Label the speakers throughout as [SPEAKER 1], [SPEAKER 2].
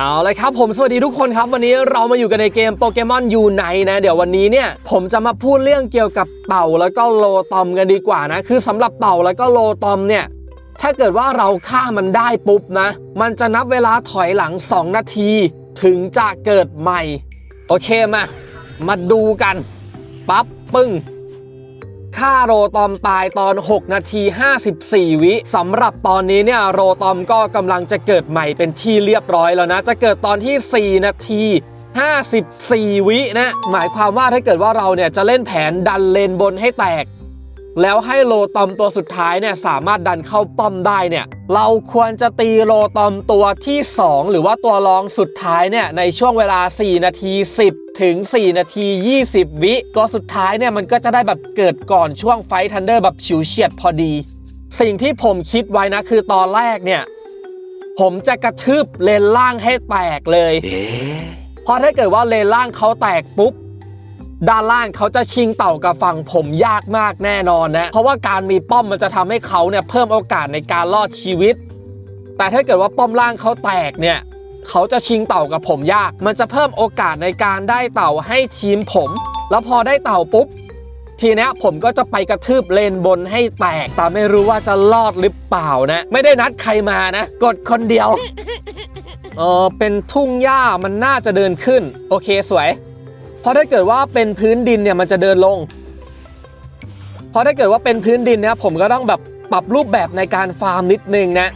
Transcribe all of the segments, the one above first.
[SPEAKER 1] เอาเลยครับผมสวัสดีทุกคนครับ วันนี้เรามาอยู่กันในเกมโปเกมอนยูไนนะ เดี๋ยววันนี้เนี่ยผมจะมาพูดเรื่องเกี่ยวกับเป่าแล้วก็โลตอมกันดีกว่านะ คือสำหรับเป่าแล้วก็โลตอมเนี่ยถ้าเกิดว่าเราฆ่ามันได้ปุ๊บนะ มันจะนับเวลาถอยหลัง 2 นาที ถึงจะเกิดใหม่ โอเคมา มาดูกันปั๊บปึ้ง ฆ่าโรตอมตายตอน 6 นาที 54 วิสำหรับตอนนี้เนี่ยโรตอมก็กำลังจะเกิดใหม่เป็นที่เรียบร้อยแล้วนะ จะเกิดตอนที่ 4 นาที 54 วินะ หมายความว่าถ้าเกิดว่าเราเนี่ยจะเล่นแผนดันเลนบนให้แตก แล้วให้โลตอมตัวสุดท้ายเนี่ยสามารถดันเข้าป้อมได้เนี่ยเราควรจะตีโลตอมตัวที่ 2 หรือว่าตัวรองสุดท้ายเนี่ยในช่วงเวลา 4 นาที 10 ถึง 4 นาที 20 วิตัวสุดท้ายเนี่ยมันก็จะได้แบบเกิดก่อนช่วงไฟทันเดอร์แบบฉิวเฉียดพอดี สิ่งที่ผมคิดไว้นะคือตอนแรกเนี่ย ผมจะกระทืบเลนล่างให้แตกเลยเพราะถ้าเกิดว่าเลนล่างเขาแตกปุ๊บด้านล่างเขาจะชิงเต่ากับฝั่งผมยากมากแน่นอนนะ เพราะว่าการมีป้อมมันจะทำให้เขาเนี่ยเพิ่มโอกาสในการรอดชีวิต แต่ถ้าเกิดว่าป้อมล่างเขาแตกเนี่ย เขาจะชิงเต่ากับผมยาก มันจะเพิ่มโอกาสในการได้เต่าให้ทีมผม แล้วพอได้เต่าปุ๊บ ทีนี้ผมก็จะไปกระทืบเลนบนให้แตก แต่ไม่รู้ว่าจะรอดหรือเปล่านะ ไม่ได้นัดใครมานะ กดคนเดียวเออเป็นทุ่งหญ้ามันน่าจะเดินขึ้น โอเคสวย เพราะถ้าเกิดว่าเป็นพื้นดินเนี่ยมันจะเดินลง เพราะถ้าเกิดว่าเป็นพื้นดินเนี่ยผมก็ต้องแบบปรับรูปแบบในการฟาร์มนิดนึงนะ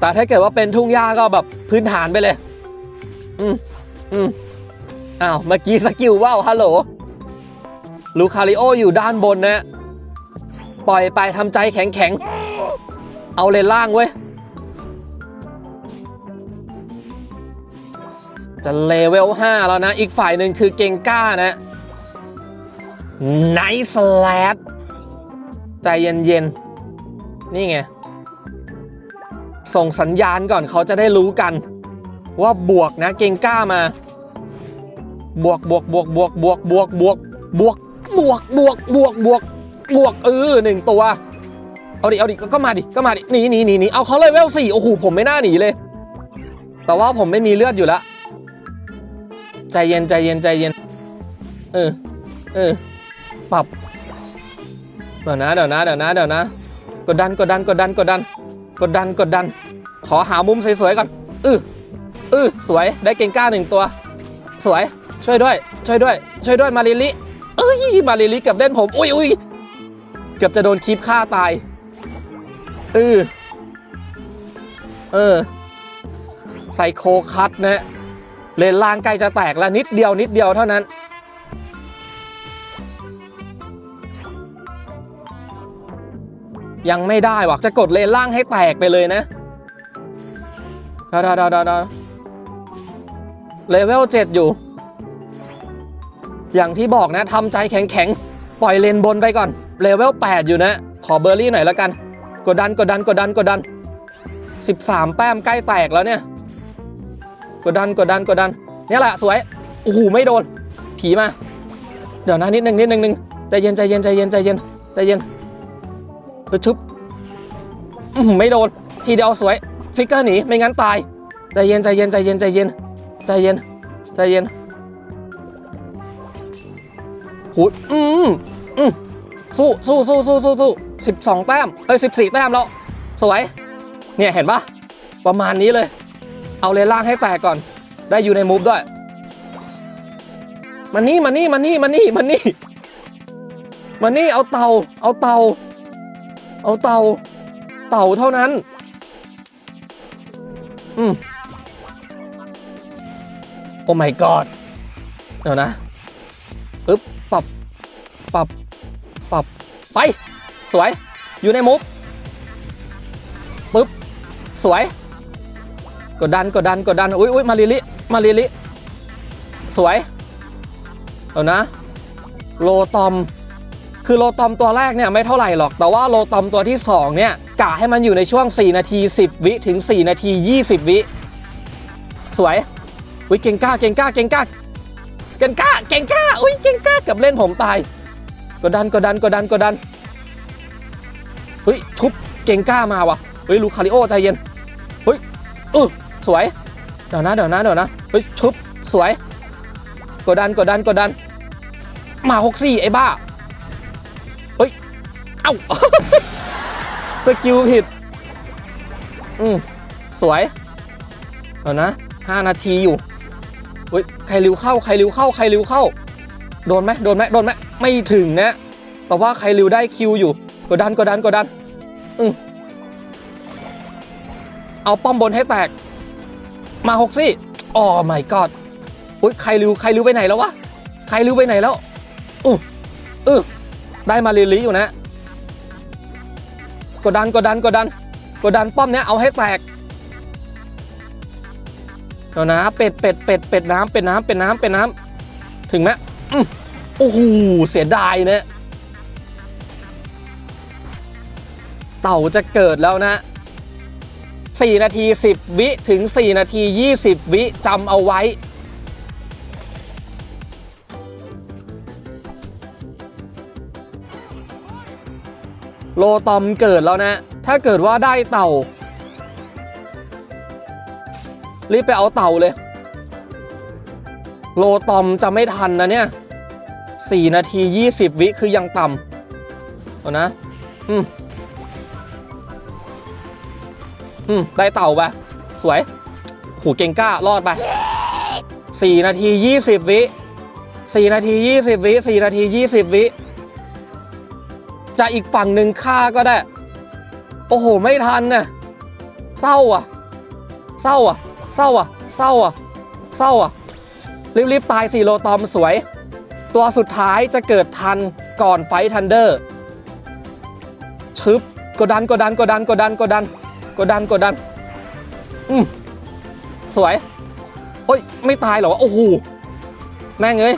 [SPEAKER 1] แต่ถ้าเกิดว่าเป็นทุ่งหญ้าก็แบบพื้นฐานไปเลย อืมอืมอ้าว เมื่อกี้สกิลว่าวฮัลโหล ลูคาริโออยู่ด้านบนนะ ปล่อยไปทำใจแข็งแข็งๆเอาเลนล่างเว้ย จะเลเวล 5 แล้วนะ อีกฝ่ายหนึ่งคือเกงก้านะไนส์แลดใจเย็น ๆ นี่ไง ส่งสัญญาณก่อนเขาจะได้รู้กัน ว่าบวกนะเกงก้ามา บวกบวกบวกบวกบวกบวกบวกบวกบวกบวกบวกบวกบวกเออหนึ่งตัว เอาดิเอาดิก็มาดิก็มาดิหนีหนีหนีหนีเอาเขาเลยเวลสี่โอ้โหผมไม่น่าหนีเลย แต่ว่าผมไม่มีเลือดอยู่แล้วใจเย็นใจเย็นใจเย็น เออ เออ ปรับ เดี๋ยวนะเดี๋ยวนะเดี๋ยวนะเดี๋ยวนะ กดดันกดดันกดดันกดดัน กดดันกดดัน ขอหามุมสวยๆก่อนอืออือสวยได้เก่งกล้าหนึ่งตัว สวยช่วยด้วย ช่วยด้วย ช่วยด้วยมาริลิเอ้ยมาริลิเกือบเล่นผมอุ้ยอุ้ยเกือบจะโดนคีบฆ่าตายเออเออไซโคคัตนะเลนล่างใกล้จะแตกแล้วนิดเดียวนิดเดียวเท่านั้น ยังไม่ได้ว่ะจะกดเลนล่างให้แตกไปเลยนะดาดาดาดาดาเลเวล7อยู่ อย่างที่บอกนะทำใจแข็งแข็งๆปล่อยเลนบนไปก่อนเลเวล8อยู่นะ ขอเบอร์รี่หน่อยแล้วกัน กดดันกดดันกดดันกดดัน13แต้มใกล้แตกแล้วเนี่ย กดดันกดดันกดดันเนี่ยแหละสวยโอ้โหไม่โดน ผีมา เดี๋ยวนะนิดนึงนิดนึงนึงใจเย็นใจเย็นใจเย็นใจเย็นใจเย็น ไปชุบไม่โดน ทีเดียวสวย ฟิกเกอร์หนี ไม่งั้นตาย ใจเย็นใจเย็นใจเย็นใจเย็นใจเย็นใจเย็นหูดอืมอืมสู้สู้สู้สู้สู้สู้สิบสองแต้มเอ้ยสิบสี่แต้มแล้ว สวย เนี่ยเห็นปะประมาณนี้เลย เอาเลนล่างให้แตกก่อน ได้อยู่ในมูฟด้วยมันนี่มันนี่มันนี่มันนี่มันนี่มันนี่เอาเตาเอาเตา เอาเต่า เต่าเท่านั้น อืมโอ้ my god เดี๋ยวนะอึ๊บปรับปรับปรับไป สวย อยู่ในมุฟปึ๊บ สวย กดดัน กดดัน กดดัน อุ้ยอุ้ยมาลิลิ มาลิลิ สวย เอานะ โลตอม คือโลตอมตัวแรกเนี่ยไม่เท่าไหร่หรอก แต่ว่าโลตอมตัวที่ 2 เนี่ยกะให้มันอยู่ในช่วง 4 นาที 10 วิถึง 4 นาที 20 วิ สวยอุ้ยเก่งก้าเก่งก้าเก่งก้าเก่งก้าเก่งก้าอุ้ยเก่งก้าเกับเล่นผมตายกดดันกดดันกดดันกดดันเฮ้ยทุบเก่งก้ามาวะเฮ้ยลูคาริโอใจเย็นเฮ้ยเออสวยเดี๋ยวนะเดี๋ยวนะเดี๋ยวนะเฮ้ยชุบสวยกดดันกดดันกดดันมาหกสี่ไอ้บ้า อ้าสกิลผิด อืมสวยเดี๋ยวนะห้านาทีอยู่เฮ้ยใครริวเข้าใครริวเข้าใครริวเข้า โดนไหมโดนไหมโดนไหมไม่ถึงนะแต่ว่าใครริวได้คิวอยู่กดดันกดดันกดดันอืมเอาป้อมบนให้แตก มาหกสิอ๋อไม่กอดอุ้ยใครริวใครริวไปไหนแล้ววะใครริวไปไหนแล้วอืออือได้มาลีลีอยู่นะ กดดันกดดันกดดันกดดันป้อมเนี้ยเอาให้แตกเดี๋ยวนะเป็ดเป็ดเป็ดเป็ดน้ำเป็ดน้ำเป็ดน้ำเป็ดน้ำถึงไหมโอ้โหเสียดายเนะเต่าจะเกิดแล้วนะ 4 นาที 10 วิถึง 4 นาที 20 วิจำเอาไว้ โลตอมเกิดแล้วนะ ถ้าเกิดว่าได้เต่า รีบไปเอาเต่าเลย โลตอมจะไม่ทันนะเนี่ย4นาที20วิคือยังต่ำเอานะ อืม อืม ได้เต่าไปสวย หูเก่งกล้ารอดไป4นาที20วิ4นาที20วิ4นาที20วิ จะอีกฝั่งหนึ่งฆ่าก็ได้ โอ้โห ไม่ทันน่ะเศร้าอะ เศร้าอะ เศร้าอะ เศร้าอะ เศร้าอะ รีบๆตายสี่โลตอมสวย ตัวสุดท้ายจะเกิดทันก่อนไฟทันเดอร์ ชึบกดดันกดดันกดดันกดดันกดดันกดดันกดดัน อืมสวย โอ้ย ไม่ตายเหรอ โอ้โห แม่งเอ้ย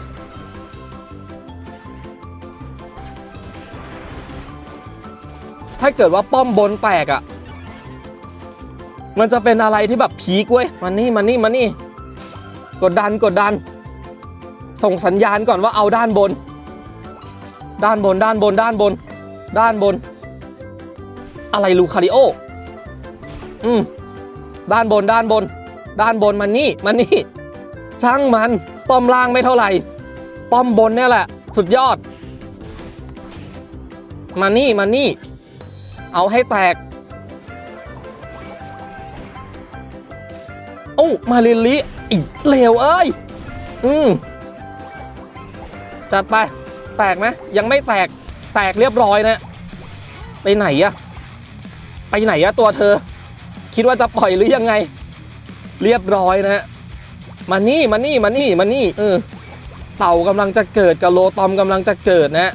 [SPEAKER 1] ถ้าเกิดว่าป้อมบนแตกอะ่ะ มันจะเป็นอะไรที่แบบพีคเว้ยมันนี่มันนี่มันนี่ กดดันกดดัน ส่งสัญญาณก่อนว่าเอาด้านบน ด้านบนด้านบนด้านบน ด้านบน อะไรลูคาริโอ อืมด้านบนด้านบน ด้านบนมันนี่มันนี่ ช่างมัน ป้อมล่างไม่เท่าไหร่ ป้อมบนเนี่ยแหละ สุดยอด มานี่มานี่ เอาให้แตก โอ้ มาลิลิอีกเลวเอ้ย อืม จัดไป แตกไหมยังไม่แตก แตกเรียบร้อยนะ ไปไหนอะไปไหนอะตัวเธอ คิดว่าจะปล่อยหรือยังไง เรียบร้อยนะมานี่มานี่มานี่มานี่เออเต่ากำลังจะเกิดกับโลตอมกำลังจะเกิดนะ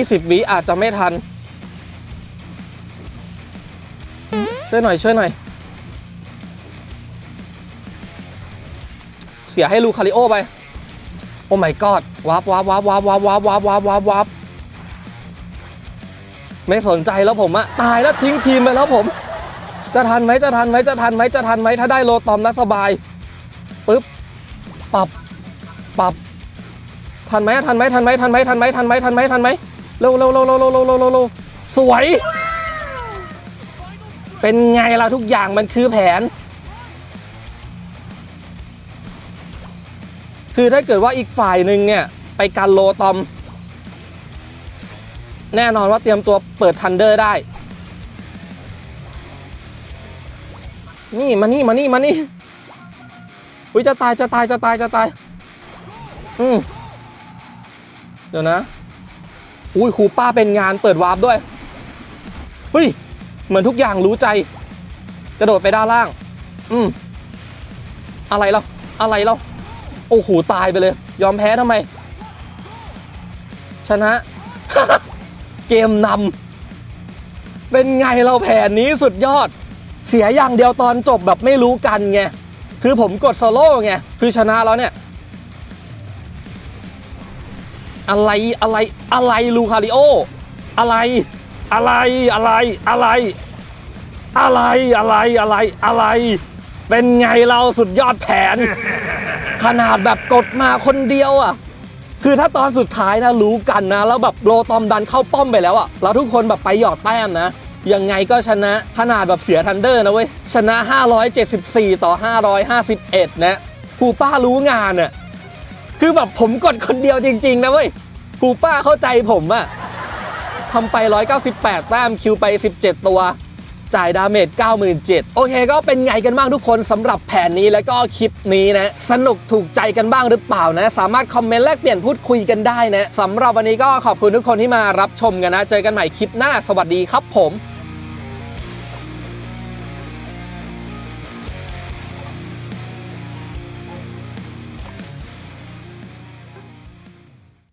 [SPEAKER 1] 20วิอาจจะไม่ทัน ช่วยหน่อยช่วยหน่อย เสียให้ลูคาริโอไป โอ้ my god วับวับวับวับวับวับวับวับวับวับไม่สนใจแล้วผมอะตายแล้วทิ้งทีมไปแล้วผม จะทันไหมจะทันไหมจะทันไหมจะทันไหมถ้าได้โลตอมนะสบายปึ๊บปรับปรับทันไหมทันไหมทันไหมทันไหมทันไหมทันไหมทันไหมทันไหม เร็วเร็วเร็วเร็วเร็วเร็วเร็วเร็วสวย เป็นไงล่ะทุกอย่างมันคือแผน คือถ้าเกิดว่าอีกฝ่ายหนึ่งเนี่ย ไปกันโลตอม แน่นอนว่าเตรียมตัวเปิดทันเดอร์ได้ นี่มานี่มานี่มานี่อุ้ยจะตายจะตายจะตายจะตาย อืมเดี๋ยวนะ อุ้ยคูป้าเป็นงานเปิดวาร์ปด้วยเฮ้ยเหมือนทุกอย่างรู้ใจ กระโดดไปด้านล่าง อืมอะไรเราอะไรเราโอ้โหตายไปเลย ยอมแพ้ทำไม ชนะ เกมนำเป็นไงเราแผนนี้สุดยอด เสียอย่างเดียวตอนจบแบบไม่รู้กันไง คือผมกดโซโล่ไง คือชนะแล้วเนี่ย อะไรอะไรอะไรลูคาริโอ อะไร อะไรอะไรอะไร อะไรอะไรอะไรอะไร เป็นไงเราสุดยอดแผน ขนาดแบบกดมาคนเดียวอะ คือถ้าตอนสุดท้ายนะรู้กันนะ แล้วแบบโลตอมดันเข้าป้อมไปแล้วอะแล้วทุกคนแบบไปหยอดแต้มนะยังไงก็ชนะขนาดแบบเสียทันเดอร์นะเว้ย ชนะ 574 ต่อ 551 นะครูป้ารู้งานอะ คือแบบผมกดคนเดียวจริง ๆ นะเว้ยครูป้าเข้าใจผมอะทำไป 198 แต้มคิวไป 17 ตัว จ่ายดาเมจ 97,000โอเค ก็เป็นไงกันบ้างทุกคนสำหรับแผนนี้แล้วก็คลิปนี้นะ สนุกถูกใจกันบ้างหรือเปล่านะ สามารถคอมเมนต์แลกเปลี่ยนพูดคุยกันได้นะสำหรับวันนี้ก็ขอบคุณทุกคนที่มารับชมกันนะ เจอกันใหม่คลิปหน้า สวัสดีครับผม